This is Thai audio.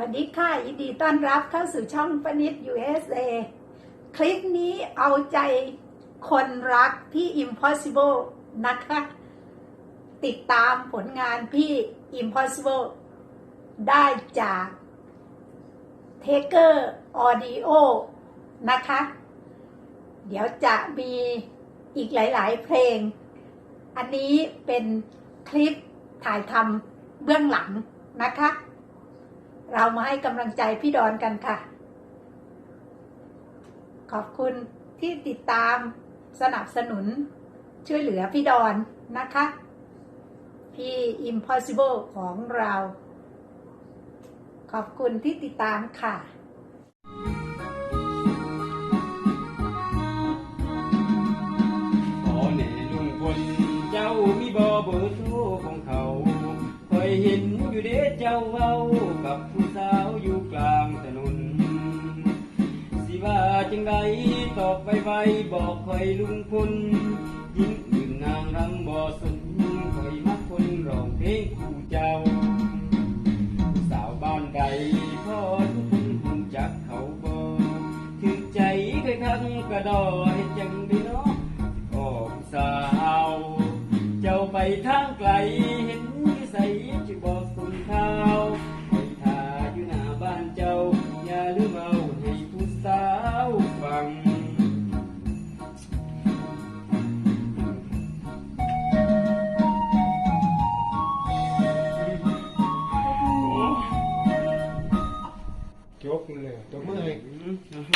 วัสดีค่ะ ยินดีต้อนรับเข้าสู่ช่องปนิด USA คลิปนี้เอาใจคนรักพี่ Impossible นะคะ ติดตามผลงานพี่ Impossible ได้จาก Taker Audio นะคะ เดี๋ยวจะมีอีกหลาย ๆ เพลง อันนี้เป็นคลิปถ่ายทำเบื้องหลังนะคะ เรามาให้กำลังใจพี่ดอนกันค่ะ ขอบคุณที่ติดตามสนับสนุนช่วยเหลือพี่ดอนนะคะ พี่ Impossible ของเรา ขอบคุณที่ติดตามค่ะขอแหน่ลุงพลเจ้ามีบอเบอร์โทรของเขาคอยเห็นอยู่เด้เจ้าเว้ากับผู้ ว่าจังใดตอบไวๆบอกคอยลุงพลยิ่งอื่นนางรำบ่สนคอยมักคนร้องเพลงคู่เจ้า สาวบ้านใดพ่อทุกคนคงจักเขาบ่ถึงใจเคยคังกระดอเฮ็ดจังได้เนาะออกสาว เจ้าไปทางไกล กเลยตัวเมื่อย